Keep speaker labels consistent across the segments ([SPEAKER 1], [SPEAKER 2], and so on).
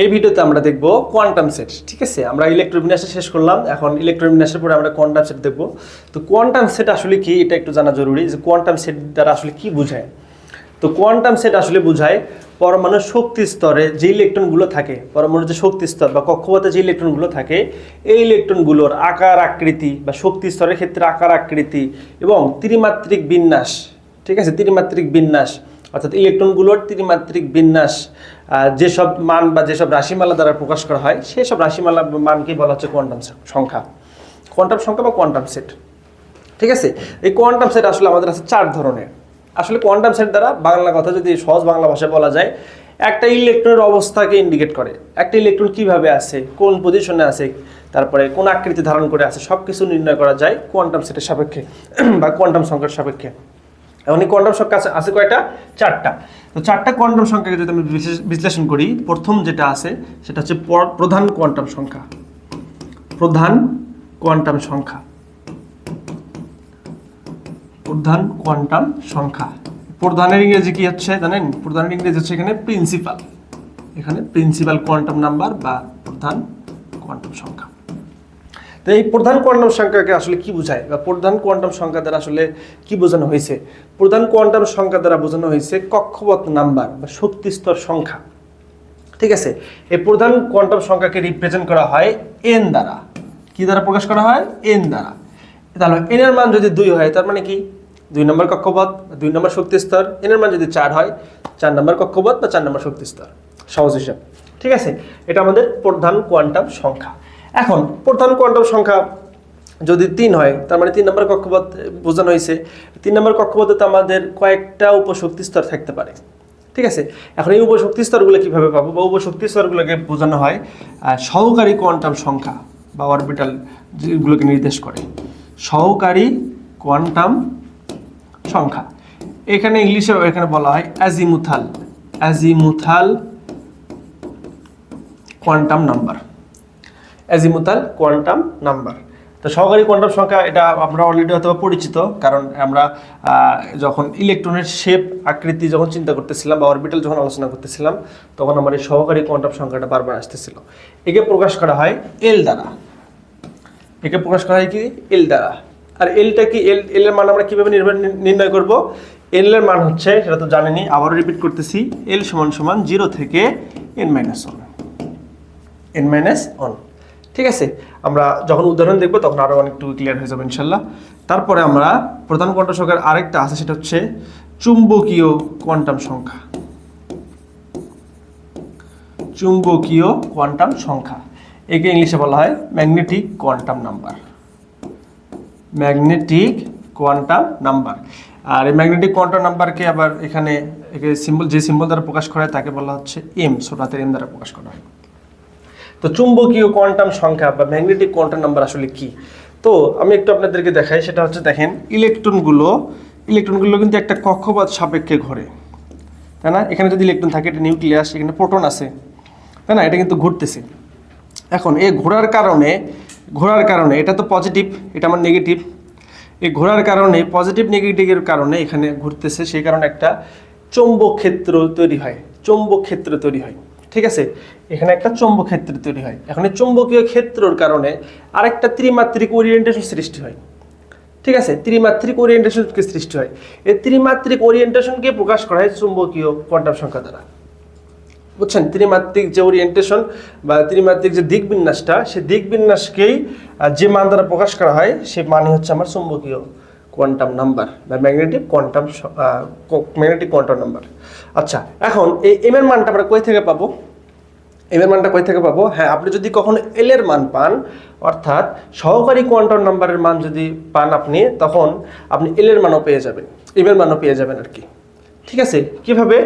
[SPEAKER 1] এই ভিডিওতে আমরা দেখব কোয়ান্টাম সেট, ঠিক আছে? আমরা ইলেকট্রোবিন্যাসে শেষ করলাম, এখন ইলেকট্রোবিন্যাসের পরে আমরা কোয়ান্টাম সেট দেখব। তো কোয়ান্টাম সেট আসলে কি? এটা একটু জানা জরুরি যে কোয়ান্টাম সেট দ্বারা আসলে কি বোঝায়? তো কোয়ান্টাম সেট আসলে বোঝায় পরমাণুর শক্তি স্তরে যে ইলেকট্রনগুলো থাকে, পরমাণুর যে শক্তি স্তর বা কক্ষপথে যে ইলেকট্রনগুলো থাকে, এই ইলেকট্রনগুলোর আকার আকৃতি বা শক্তি স্তরের ক্ষেত্রে আকার আকৃতি এবং ত্রিমাত্রিক বিন্যাস, ঠিক আছে? ত্রিমাত্রিক বিন্যাস অর্থাৎ ইলেকট্রনগুলোর ত্রিমাত্রিক বিন্যাস যেসব মান বা যেসব রাশিমালা দ্বারা প্রকাশ করা হয় সেই সব রাশিমালা মানকে বলা হচ্ছে কোয়ান্টাম সংখ্যা। কোয়ান্টাম সংখ্যা বা কোয়ান্টাম সেট। ঠিক আছে? এই কোয়ান্টাম সেট আসলে আমাদের আছে চার ধরনের। আসলে কোয়ান্টাম সেট দ্বারা বাংলা কথা যদি সহজ বাংলা ভাষায় বলা যায়, একটা ইলেকট্রনের অবস্থাকে ইন্ডিকেট করে। একটা ইলেকট্রন কীভাবে আছে কোন পজিশনে আছে তারপরে কোন আকৃতি ধারণ করে আছে সব কিছু নির্ণয় করা যায় কোয়ান্টাম সেটের সাপেক্ষে বা কোয়ান্টাম সংখ্যার সাপেক্ষে। এই কোয়ান্টাম সংখ্যা আছে আছে কয়টা? চারটা। তো চারটা কোয়ান্টাম সংখ্যাকে যদি আমি বিশ্লেষণ করি, প্রথম যেটা আছে, সেটা হচ্ছে প্রধান কোয়ান্টাম সংখ্যা। প্রধান কোয়ান্টাম সংখ্যা। প্রধান কোয়ান্টাম সংখ্যা। প্রধানের ইংরেজি কি হচ্ছে জানেন? প্রধানের ইংরেজি হচ্ছে এখানে প্রিন্সিপাল এখানে প্রিন্সিপাল কোয়ান্টাম নাম্বার বা প্রধান কোয়ান্টাম সংখ্যা। তো এই প্রধান কোয়ান্টাম সংখ্যাকে আসলে কি বোঝায়? বা প্রধান কোয়ান্টাম সংখ্যা দ্বারা আসলে কি বোঝানো হয়েছে? প্রধান কোয়ান্টাম সংখ্যা দ্বারা বোঝানো হয়েছে কক্ষপথ নাম্বার বা শক্তি স্তর সংখ্যা। ঠিক আছে? এই প্রধান কোয়ান্টাম সংখ্যাকে রিপ্রেজেন্ট করা হয় এন দ্বারা। কি দ্বারা প্রকাশ করা হয়? এন দ্বারা। তাহলে এন এর মান যদি দুই হয়, তার মানে কি? দুই নম্বর কক্ষপথ, দুই নম্বর শক্তি স্তর এন এর মান যদি চার হয়, চার নম্বর কক্ষপথ বা চার নম্বর শক্তি স্তর সহজ হিসাব। ঠিক আছে? এটা আমাদের প্রধান কোয়ান্টাম সংখ্যা। এখন প্রধান কোয়ান্টাম সংখ্যা যদি তিন হয়, তার মানে তিন নম্বর কক্ষপথ বোঝানো হয়েছে। তিন নম্বর কক্ষপথে তো আমাদের কয়েকটা উপশক্তি স্তর থাকতে পারে। ঠিক আছে? এখন এই উপশক্তি স্তরগুলো কীভাবে পাবো? বা উপশক্তি স্তরগুলোকে বোঝানো হয় সহকারী কোয়ান্টাম সংখ্যা বা অরবিটাল যেগুলোকে নির্দেশ করে। সহকারী কোয়ান্টাম সংখ্যা। এখানে ইংলিশে এখানে বলা হয় azimuthal azimuthal quantum number. Azimuthal quantum number তো সহকারী কোয়ান্টাম সংখ্যা, এটা আমরা অলরেডি হয়তো পরিচিত, কারণ আমরা যখন ইলেকট্রনের শেপ আকৃতি যখন চিন্তা করতেছিলাম বা অরবিটাল যখন আলোচনা করতেছিলাম, তখন আমার এই সহকারী কোয়ান্টাম সংখ্যাটা বারবার আসতেছিল। একে প্রকাশ করা হয় এল দ্বারা। একে প্রকাশ করা হয় কি? এল দ্বারা। আর এলটা কি? এল এল এর মান আমরা কীভাবে নির্ণয় করব? এল এর মান হচ্ছে, সেটা তো জানেনি আবারও রিপিট করতেছি এল সমান সমান জিরো থেকে N minus one N minus one ঠিক আছে? আমরা যখন উদাহরণ দেখব, তখন আরও অনেকটু ক্লিয়ার হয়ে যাবে, ইনশাল্লাহ। তারপরে আমরা প্রধান কোয়ান্টাম সংখ্যার আরেকটা আছে, সেটা হচ্ছে চুম্বকীয় কোয়ান্টাম সংখ্যা। চুম্বকীয় কোয়ান্টাম সংখ্যা। একে ইংলিশে বলা হয় magnetic quantum number magnetic quantum number আর এই ম্যাগনেটিক কোয়ান্টাম নাম্বারকে আবার এখানে, একে সিম্বল যে সিম্বল দ্বারা প্রকাশ করা হয়, তাকে বলা হচ্ছে এম ছোটাতে এম দ্বারা প্রকাশ করা হয়। তো চুম্বকীয় কোয়ান্টাম সংখ্যা বা ম্যাগনেটিক কোয়ান্টাম নাম্বার আসলে কি? তো আমি একটু আপনাদেরকে দেখাই, সেটা হচ্ছে দেখেন, ইলেকট্রনগুলো ইলেকট্রনগুলো কিন্তু একটা কক্ষপথ সাপেক্ষে ঘোরে, তাই না? এখানে যদি ইলেকট্রন থাকে, এটা নিউক্লিয়াস, এখানে প্রোটন আছে, তাই না? এটা কিন্তু ঘুরতেছে। এখন এই ঘোরার কারণে ঘোরার কারণে, এটা তো পজিটিভ এটা আমার নেগেটিভ এই ঘোরার কারণে পজিটিভ নেগেটিভের কারণে এখানে ঘুরতেছে, সেই কারণে একটা চৌম্বক ক্ষেত্র তৈরি হয়, চৌম্বক ক্ষেত্র তৈরি হয়। ঠিক আছে? এখানে একটা চৌম্বক ক্ষেত্র তৈরি হয়। এখন এই চৌম্বকীয় ক্ষেত্রর কারণে আরেকটা ত্রিমাত্রিক ওরিয়েন্টেশন সৃষ্টি হয়। ঠিক আছে? ত্রিমাত্রিক ওরিয়েন্টেশনকে সৃষ্টি হয়। এই ত্রিমাত্রিক ওরিয়েন্টেশনকে প্রকাশ করা হয় চুম্বকীয় কোয়ান্টাম সংখ্যা দ্বারা। বুঝছেন? ত্রিমাত্রিক যে ওরিয়েন্টেশন বা ত্রিমাত্রিক যে দিক বিন্যাসটা সেই দিক বিন্যাসকেই যে মান দ্বারা প্রকাশ করা হয় সেই মানই হচ্ছে আমার চুম্বকীয় কোয়ান্টাম নাম্বার বা magnetic quantum magnetic quantum number আচ্ছা এখন এই এম এর মানটা আমরা কই থেকে পাবো? এম এর মানটা কই থেকে পাবো? হ্যাঁ আপনি যদি কখনো এল এর মান পান, অর্থাৎ সহকারী কোয়ান্টাম নাম্বারের মান যদি পান আপনি, তখন আপনি এল এর মানও পেয়ে যাবেন। এম এর মানও পেয়ে যাবেন আর কি ঠিক আছে? কীভাবে?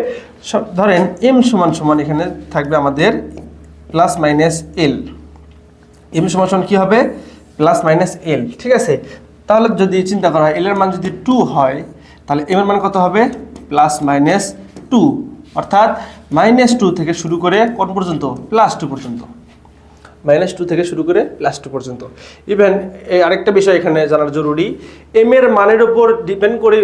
[SPEAKER 1] ধরেন এম সমান সমান এখানে থাকবে আমাদের প্লাস মাইনাস এল এম সমান সমান কী হবে? প্লাস মাইনাস এল ঠিক আছে? তাহলে যদি চিন্তা করা হয় এল এর মান যদি টু হয় তাহলে এম এর মান কত হবে? প্লাস মাইনাস টু অর্থাৎ মাইনাস টু থেকে শুরু করে কোন পর্যন্ত? প্লাস টু পর্যন্ত। মাইনাস টু থেকে শুরু করে প্লাস টু পর্যন্ত। ইভেন এই আরেকটা বিষয় এখানে জানার জরুরি এম এর মানের উপর ডিপেন্ড করে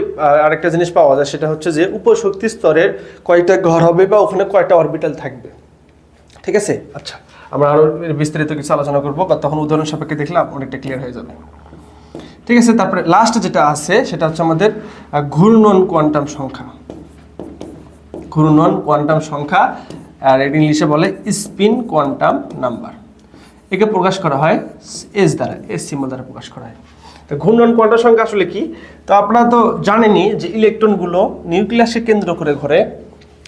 [SPEAKER 1] আরেকটা জিনিস পাওয়া যায় সেটা হচ্ছে যে উপশক্তি স্তরের কয়টা ঘর হবে বা ওখানে কয়টা অরবিটাল থাকবে। ঠিক আছে? আচ্ছা আমরা আরও বিস্তারিত কিছু আলোচনা করব। বা তখন উদাহরণ সাপেক্ষে দেখলাম অনেকটা ক্লিয়ার হয়ে যাবে। ঠিক আছে, তারপরে লাস্ট যেটা আছে, সেটা হচ্ছে আমাদের ঘূর্ণন কোয়ান্টাম সংখ্যা। ঘূর্ণন কোয়ান্টাম সংখ্যা, আর এটা ইংলিশে বলে স্পিন কোয়ান্টাম নাম্বার একে প্রকাশ করা হয় এস দ্বারা এস সিম্বল দ্বারা প্রকাশ করা হয়। তো ঘূর্ণন কোয়ান্টাম সংখ্যা আসলে কি? তো আপনারা তো জানেনই যে ইলেকট্রনগুলো নিউক্লিয়াসকে কেন্দ্র করে ঘোরে,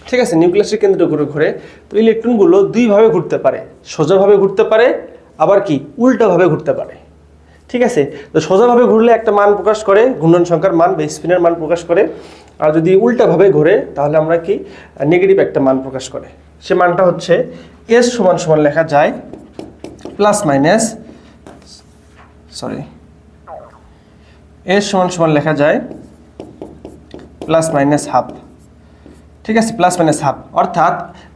[SPEAKER 1] ঠিক আছে নিউক্লিয়াসকে কেন্দ্র করে ঘোরে, তো ইলেকট্রনগুলো দুইভাবে ঘুরতে পারে। সোজাভাবে ঘুরতে পারে, আবার কি, উল্টোভাবে ঘুরতে পারে। ঠিক আছে? তো সোজাভাবে ঘুরলে একটা মান প্রকাশ করে, ঘূর্ণন সংখ্যার মান বা স্পিনের মান প্রকাশ করে। আর যদি উল্টাভাবে ঘোরে, তাহলে আমরা কি নেগেটিভ একটা মান প্রকাশ করে। সে মানটা হচ্ছে এস সমান সমান লেখা যায় প্লাস মাইনাস সরি এস সমান সমান লেখা যায় প্লাস মাইনাস হাফ ঠিক আছে প্লাস মাইনাস হাফ অর্থাৎ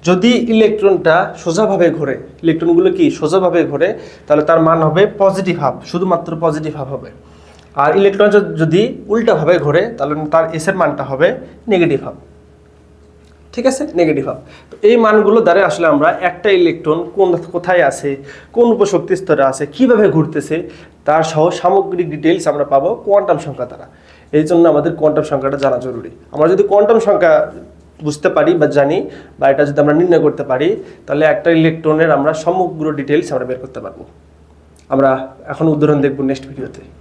[SPEAKER 1] যদি ইলেকট্রনটা সোজাভাবে ঘোরে, ইলেকট্রনগুলো কি সোজাভাবে ঘোরে, তাহলে তার মান হবে পজিটিভ হাফ শুধুমাত্র পজিটিভ হাফ হবে। আর ইলেকট্রন যদি উল্টাভাবে ঘোরে, তাহলে তার এসের মানটা হবে নেগেটিভ হাফ ঠিক আছে নেগেটিভ হাফ তো এই মানগুলো দ্বারা আসলে আমরা একটা ইলেকট্রন কোন কোথায় আছে, কোন উপশক্তি স্তরে আছে, কীভাবে ঘুরতেছে, তার সহ সামগ্রিক ডিটেলস আমরা পাবো কোয়ান্টাম সংখ্যা দ্বারা। এই জন্য আমাদের কোয়ান্টাম সংখ্যাটা জানা জরুরি। আমরা যদি কোয়ান্টাম সংখ্যা বুঝতে পারি বা জানি বা এটা যদি আমরা নির্ণয় করতে পারি, তাহলে একটা ইলেকট্রনের আমরা সমগ্র ডিটেলস আমরা বের করতে পারব। আমরা এখন উদাহরণ দেখব নেক্সট ভিডিওতে